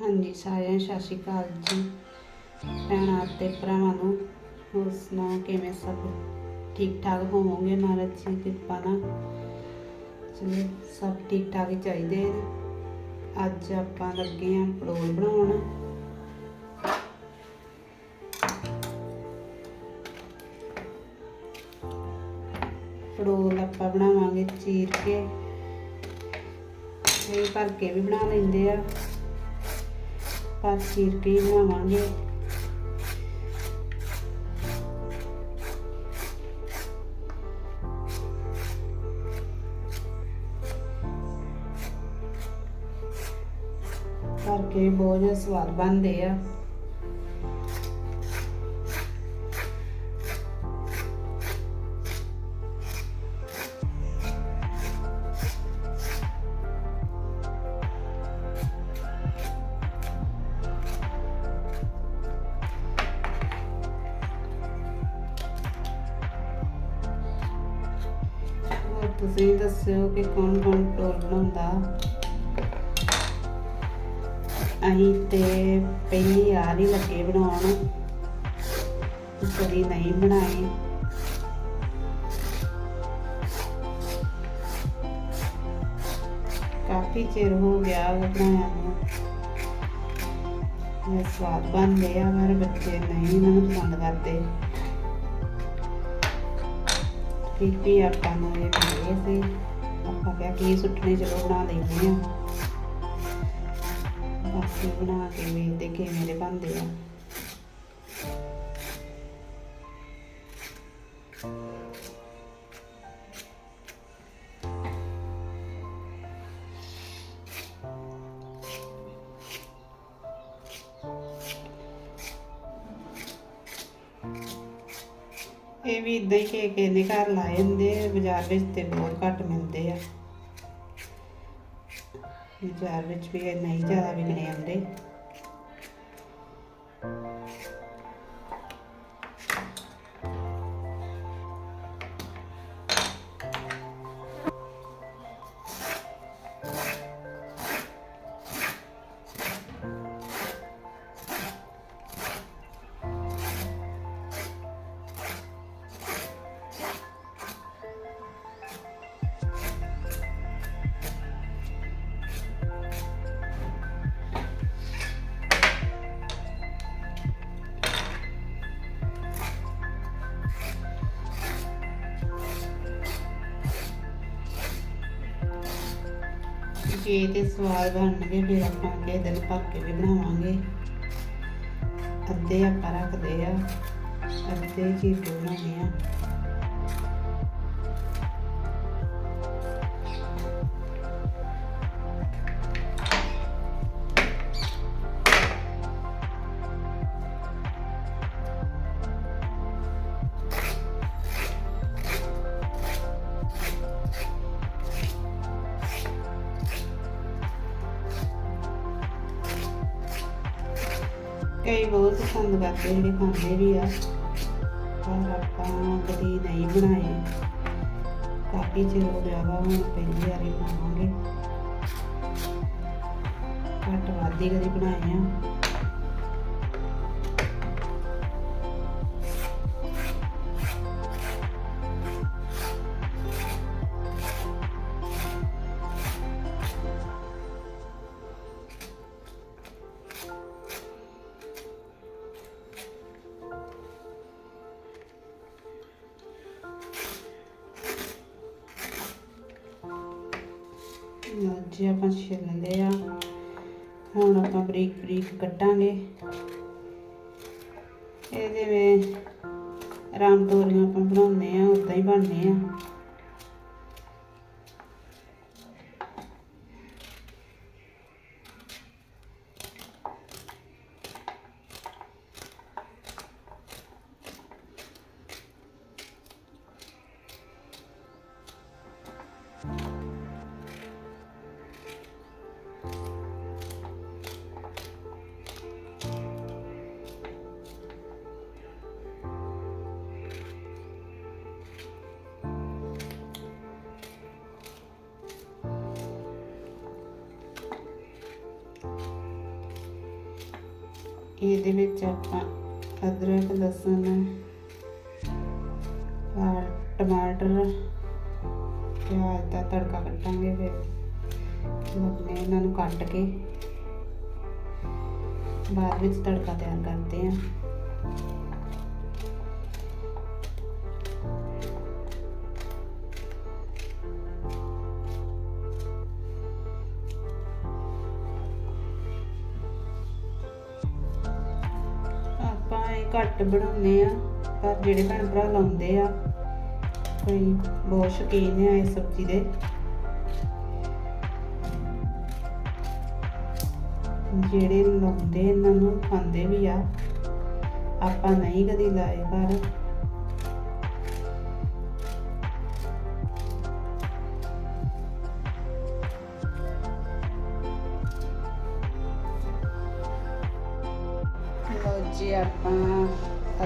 ਹਾਂਜੀ, ਸਾਰਿਆਂ ਨੂੰ ਸਤਿ ਸ਼੍ਰੀ ਅਕਾਲ ਜੀ। ਭੈਣਾਂ ਅਤੇ ਭਰਾਵਾਂ ਨੂੰ ਹੋਰ ਸੁਣਾਓ, ਕਿਵੇਂ ਸਭ? ਠੀਕ ਠਾਕ ਹੋਵੋਗੇ ਮਹਾਰਾਜ ਜੀ ਦੀ ਕਿਰਪਾ ਨਾਲ? ਚਲੋ, ਸਭ ਠੀਕ ਠਾਕ ਹੀ ਚਾਹੀਦੇ ਆ। ਅੱਜ ਆਪਾਂ ਲੱਗੇ ਆਂ ਪੜੋਲ ਬਣਾਉਣ। ਪੜੋਲ ਆਪਾਂ ਬਣਾਵਾਂਗੇ ਚੀਰ ਕੇ। ਇਹ ਭਰ ਕੇ ਵੀ ਬਣਾ ਲੈਂਦੇ ਆ। ਪਰ ਚੀਰ ਕੇ ਬਣਾਵਾਂਗੇ ਭਰ ਕੇ ਬਹੁਤ ਸਵਾਦ ਬਣਦੇ ਆ। ਤੁਸੀਂ ਦੱਸਿਓ ਕਿ ਕੌਣ ਕੌਣ ਪਟੋਲ ਬਣਾਉਂਦਾ? ਅਸੀਂ ਤੇ ਪਹਿਲੀ ਵਾਰ ਹੀ ਲੱਗੇ ਬਣਾਉਣ। ਕਦੀ ਨਹੀਂ ਬਣਾਏ। ਕਾਫੀ ਚਿਰ ਹੋ ਗਿਆ ਉਹ ਬਣਾਇਆ ਨੂੰ। ਇਹ ਸਵਾਦ ਬਣਦੇ ਆ ਮੇਰੇ ਬੱਚੇ ਨਹੀਂ ਇਹਨਾਂ ਨੂੰ ਪਸੰਦ ਕਰਦੇ। ਪੀਪੀ ਆਪਾਂ ਨੂੰ ਇਹ ਸੀ। ਆਪਾਂ ਕਿਹਾ ਕੀ ਸੁੱਟਣੇ ਚਲੋ ਬਣਾ ਲੈਂਦੇ ਆ। ਬਾਕੀ ਬਣਾ ਕੇ ਵੇਖਦੇ ਕਿਵੇਂ ਦੇ ਬਣਦੇ ਆ। ਇਹ ਵੀ ਇਦਾਂ ਹੀ ਕੇ ਕਿਸੇ ਦੇ ਘਰ ਲਾਏ ਹੁੰਦੇ ਆ, ਬਾਜ਼ਾਰ ਵਿੱਚ ਤੇ ਬਹੁਤ ਘੱਟ ਮਿਲਦੇ ਆ। ਬਾਜ਼ਾਰ ਵਿੱਚ ਵੀ ਨਹੀਂ ਜ਼ਿਆਦਾ ਵਿਕਣੇ ਆਉਂਦੇ। ਜੇ ਤੇ ਸਵਾਦ ਬਣਨਗੇ, ਫਿਰ ਆਪਾਂ ਅੱਗੇ ਦਿਨ ਭਰ ਕੇ ਵੀ ਬਣਾਵਾਂਗੇ। ਅੱਧੇ ਆਪਾਂ ਰੱਖਦੇ ਆ, ਅੱਧੇ ਚੀਜ਼ ਬਣਾਉਂਦੇ ਆ। ਪਸੰਦ ਕਰਦੇ ਜਿਹੜੇ ਖਾਂਦੇ ਵੀ ਆ। ਪਰ ਆਪਾਂ ਕਦੀ ਨਹੀਂ ਬਣਾਏ। ਕਾਫੀ ਚਿਰ ਹੋ ਗਿਆ ਵਾ, ਹੁਣ ਪਹਿਲੀ ਵਾਰੀ ਬਣਾਵਾਂਗੇ। ਘੱਟ ਵੱਧ ਹੀ ਕਦੀ ਬਣਾਏ ਆ। ਲਓ ਆਪਾਂ ਛਿੱਲ ਲਏ ਆ ਹੁਣ ਆਪਾਂ ਬਰੀਕ ਬਰੀਕ ਕੱਟਾਂਗੇ ਇਹ ਜਿਵੇਂ ਰਾਮ ਤੋਰੀਆਂ ਆਪਾਂ ਬਣਾਉਂਦੇ ਆ ਉਦਾਂ ਹੀ ਬਣਨੇ ਆ ਇਹਦੇ ਵਿੱਚ ਆਪਾਂ ਅਦਰਕ, ਲਸਣ ਔਰ ਟਮਾਟਰ, ਪਿਆਜ਼ ਦਾ ਤੜਕਾ ਕੱਟਾਂਗੇ ਫਿਰ। ਆਪਣੇ ਇਹਨਾਂ ਨੂੰ ਕੱਟ ਕੇ ਬਾਅਦ ਵਿੱਚ ਤੜਕਾ ਤਿਆਰ ਕਰਦੇ ਹਾਂ। ਘੱਟ ਬਣਾਉਂਦੇ ਆ, ਪਰ ਜਿਹੜੇ ਭੈਣ ਭਰਾ ਲਾਉਂਦੇ ਆ, ਕੋਈ ਬਹੁਤ ਸ਼ੌਕੀਨ ਆ ਇਸ ਸਬਜ਼ੀ ਦੇ। ਜਿਹੜੇ ਲਾਉਂਦੇ ਇਹਨਾਂ ਨੂੰ ਖਾਂਦੇ ਵੀ ਆ, ਆਪਾਂ ਨਹੀਂ ਕਦੀ ਲਾਏ ਪਰ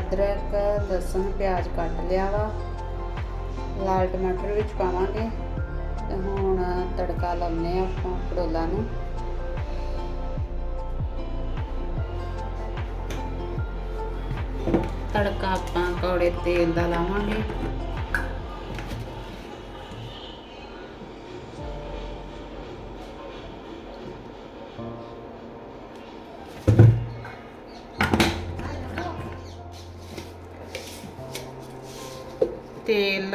ਅਦਰਕ, ਲਸਣ, ਪਿਆਜ਼ ਕੱਟ ਲਿਆ ਵਾ। ਲਾਲ ਟਮਾਟਰ ਵਿੱਚ ਪਾਵਾਂਗੇ। ਤੇ ਹੁਣ ਤੜਕਾ ਲਾਉਂਦੇ ਆ ਆਪਾਂ ਪੜੋਲਾ ਨੂੰ। ਤੜਕਾ ਆਪਾਂ ਕੌੜੇ ਤੇਲ ਦਾ ਲਾਵਾਂਗੇ।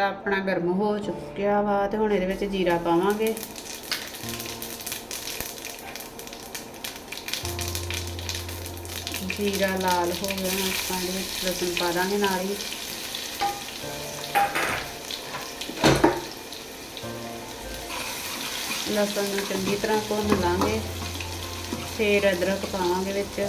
ਤੇਲ ਆਪਣਾ ਗਰਮ ਹੋ ਚੁੱਕਿਆ ਵਾ ਤੇ ਹੁਣ ਇਹਦੇ ਵਿੱਚ ਜੀਰਾ ਪਾਵਾਂਗੇ। ਜੀਰਾ ਲਾਲ ਹੋ ਗਿਆ, ਹੁਣ ਆਪਾਂ ਇਹਦੇ ਵਿੱਚ ਲਸਣ ਪਾ ਦਾਂਗੇ ਨਾਲ ਹੀ। ਲਸਣ ਨੂੰ ਚੰਗੀ ਤਰ੍ਹਾਂ ਭੁੰਨ ਲਾਂਗੇ, ਫਿਰ ਅਦਰਕ ਪਾਵਾਂਗੇ ਵਿੱਚ।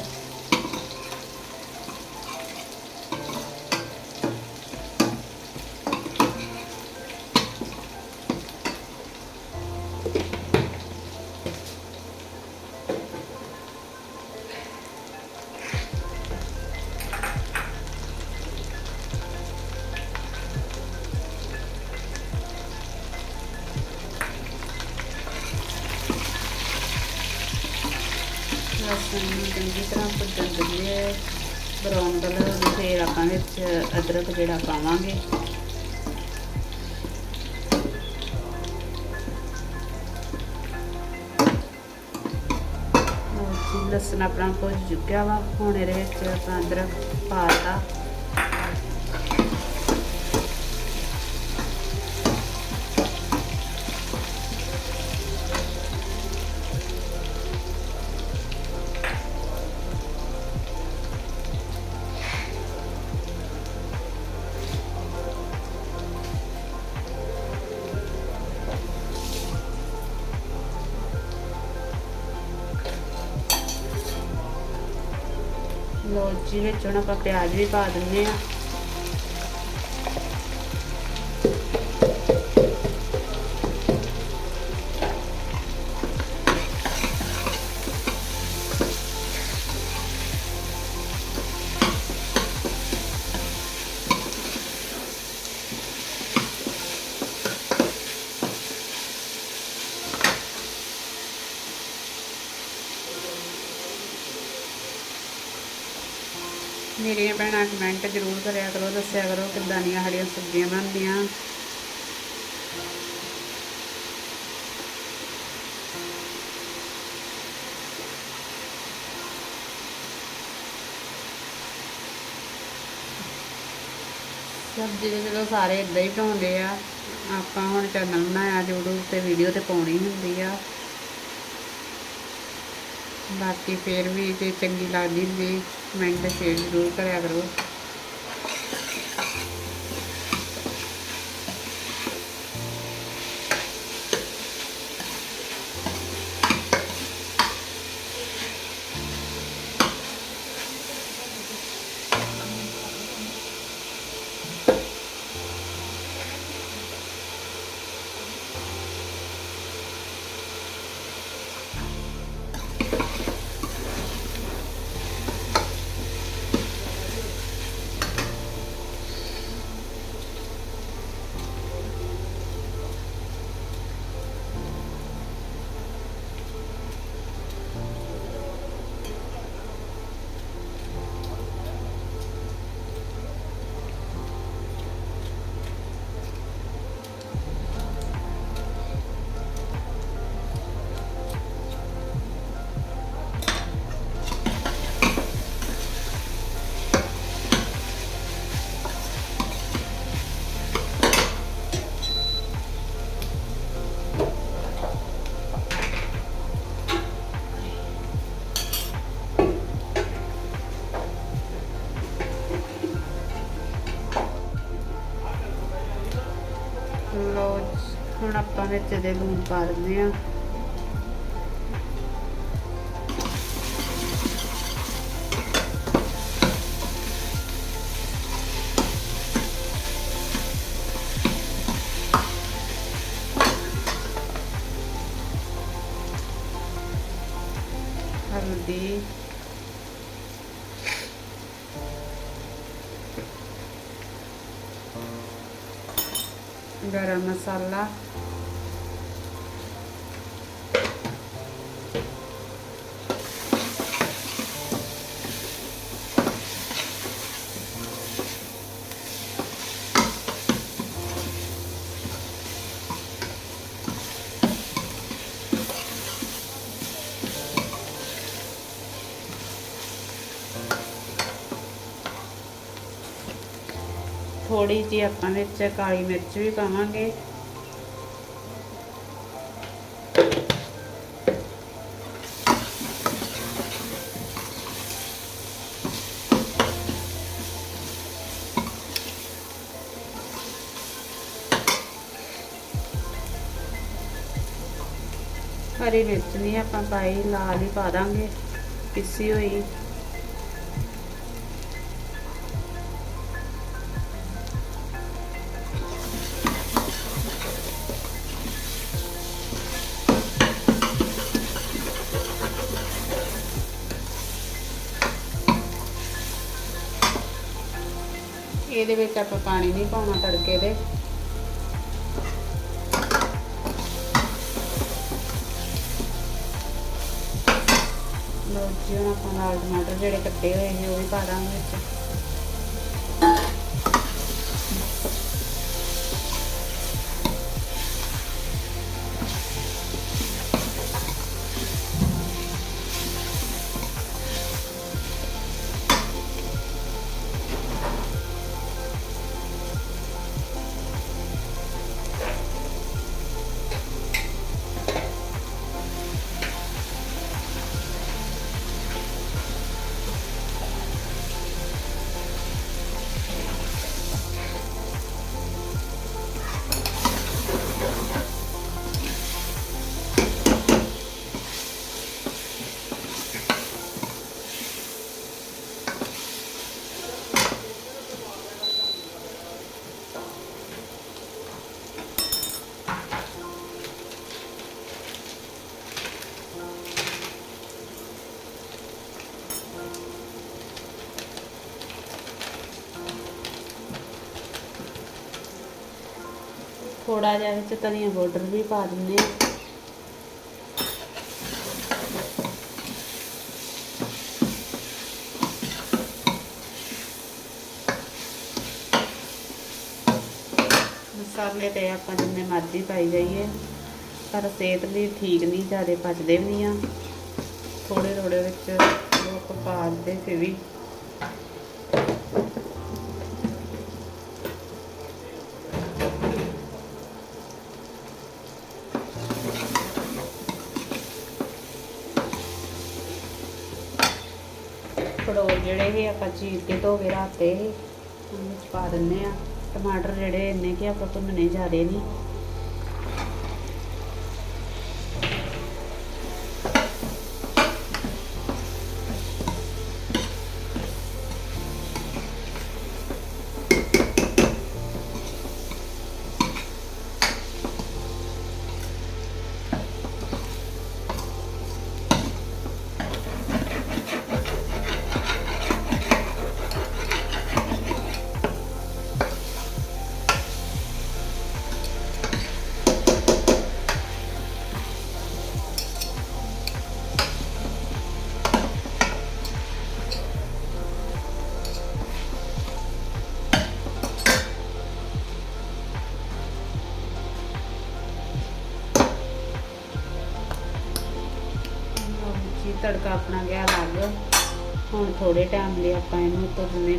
ਅਦਰਕ ਜਿਹੜਾ ਪਾਵਾਂਗੇ। ਲਸਣ ਆਪਣਾ ਭੁੱਜ ਚੁੱਕਿਆ ਵਾ। ਹੁਣ ਇਹਦੇ ਵਿੱਚ ਆਪਾਂ ਅਦਰਕ ਪਾਤਾ ਲਓ ਜੀ ਵਿੱਚ ਹੁਣ ਆਪਾਂ ਪਿਆਜ਼ ਵੀ ਪਾ ਦਿੰਦੇ ਆ ਮੇਰੀਆਂ ਭੈਣਾਂ ਕਮੈਂਟ ਜ਼ਰੂਰ ਕਰਿਆ ਕਰੋ, ਦੱਸਿਆ ਕਰੋ ਕਿੱਦਾਂ ਦੀਆਂ ਸਾਡੀਆਂ ਸਬਜ਼ੀਆਂ ਬਣਦੀਆਂ। ਸਬਜ਼ੀ ਦੇ ਚਲੋ ਸਾਰੇ ਇਦਾਂ ਹੀ ਬਣਾਉਂਦੇ ਆ। ਆਪਾਂ ਹੁਣ ਚੈਨਲ ਬਣਾਇਆ YouTube ਤੇ ਵੀਡੀਓ ਤੇ ਪਾਉਣੀ ਹੁੰਦੀ ਆ। ਬਾਕੀ ਫੇਰ ਵੀ ਜੇ ਚੰਗੀ ਲੱਗਦੀ ਹੁੰਦੀ ਕਮੈਂਟ ਸ਼ੇਅਰ ਜ਼ਰੂਰ ਕਰਿਆ ਕਰੋ। ਵਿੱਚ ਇਹਦੇ ਲੂਣ ਪਾ ਦਿੰਦੇ ਆ। ਹਲਦੀ ਗਰਮ ਮਸਾਲਾ ਥੋੜੀ ਜਿਹੀ ਆਪਾਂ ਵਿੱਚ ਕਾਲੀ ਮਿਰਚ ਵੀ ਪਾਵਾਂਗੇ। ਹਰੀ ਮਿਰਚ ਨਹੀਂ ਆਪਾਂ ਪਾਈ, ਲਾਲ ਹੀ ਪਾ ਦਾਂਗੇ, ਪਿੱਸੀ ਹੋਈ। ਇਹਦੇ ਵਿੱਚ ਆਪਾਂ ਪਾਣੀ ਨਹੀਂ ਪਾਉਣਾ ਤੜਕੇ ਦੇ। ਲੋ ਜੀ, ਹੁਣ ਆਪਾਂ ਨਾਲ ਟਮਾਟਰ ਜਿਹੜੇ ਕੱਟੇ ਹੋਏ ਨੇ, ਉਹ ਵੀ ਪਾ ਦਾਂਗੇ ਵਿੱਚ। ਥੋੜਾ ਜਿਹਾ ਵਿੱਚ ਧਨੀਆ ਪਾਊਡਰ ਵੀ ਪਾ ਦਿੰਦੇ ਆ ਮਸਾਲੇ ਤੇ ਆਪਾਂ ਜਿੰਨੇ ਮਰਜ਼ੀ ਪਾਈ ਜਾਈਏ, ਪਰ ਸਿਹਤ ਲਈ ਠੀਕ ਨਹੀਂ, ਜ਼ਿਆਦਾ ਪਚਦੇ ਵੀ ਨਹੀਂ ਆ। ਥੋੜੇ ਥੋੜੇ ਵਿੱਚ ਲੋਕ ਪਾ ਦਿੰਦੇ ਫਿਰ ਵੀ ਪੜੋਲ ਜਿਹੜੇ ਇਹ ਆਪਾਂ ਚੀਰ ਕੇ ਧੋ ਕੇ ਰੱਖਤੇ ਇਹ ਪਾ ਦਿੰਦੇ ਆ ਟਮਾਟਰ ਜਿਹੜੇ ਇੰਨੇ ਕਿ ਆਪਾਂ ਭੁੰਨਣੇ ਜ਼ਿਆਦੇ ਨਹੀਂ। ਤੜਕਾ ਆਪਣਾ ਗਿਆ ਲੱਗ ਹੁਣ ਥੋੜੇ ਟਾਈਮ ਲਈ ਆਪਾਂ ਇਹਨੂੰ ਤੋਂ ਦਿੰਦੇ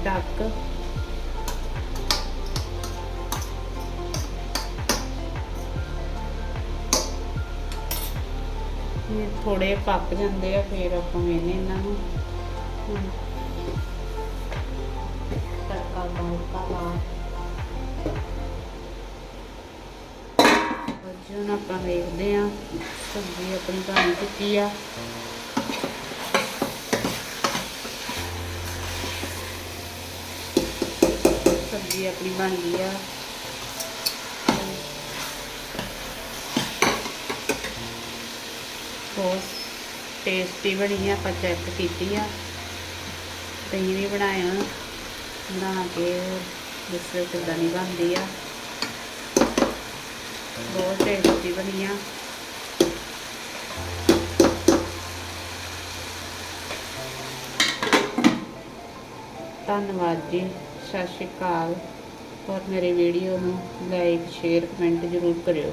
ਇਹ ਥੋੜੇ ਪੱਕ ਜਾਂਦੇ ਆ, ਫਿਰ ਆਪਾਂ ਵੇਨੇ ਇਹਨਾਂ ਨੂੰ। ਤੜਕਾ ਬਹੁਤ ਲਾ। ਅੱਜ ਆਪਾਂ ਵੇਖਦੇ ਆ ਸਬਜ਼ੀ ਆਪਣੀ ਬਣ ਚੁੱਕੀ ਆ। ਸਬਜ਼ੀ ਆਪਣੀ ਬਣ ਗਈ ਆ। ਬਹੁਤ ਟੇਸਟੀ ਬਣੀ ਆ, ਆਪਾਂ ਚੈੱਕ ਕੀਤੀ ਆ। ਤੁਸੀਂ ਵੀ ਬਣਾਇਆ ਬਣਾ ਕੇ ਦੱਸੋ ਕਿੱਦਾਂ ਦੀ ਬਣਦੀ ਆ। ਬਹੁਤ ਟੇਸਟੀ ਬਣੀ ਆ। ਧੰਨਵਾਦ ਜੀ, ਸਤਿ ਸ਼੍ਰੀ ਅਕਾਲ। ਔਰ ਮੇਰੇ ਵੀਡੀਓ ਨੂੰ ਲਾਈਕ ਸ਼ੇਅਰ ਕਮੈਂਟ ਜ਼ਰੂਰ ਕਰਿਓ।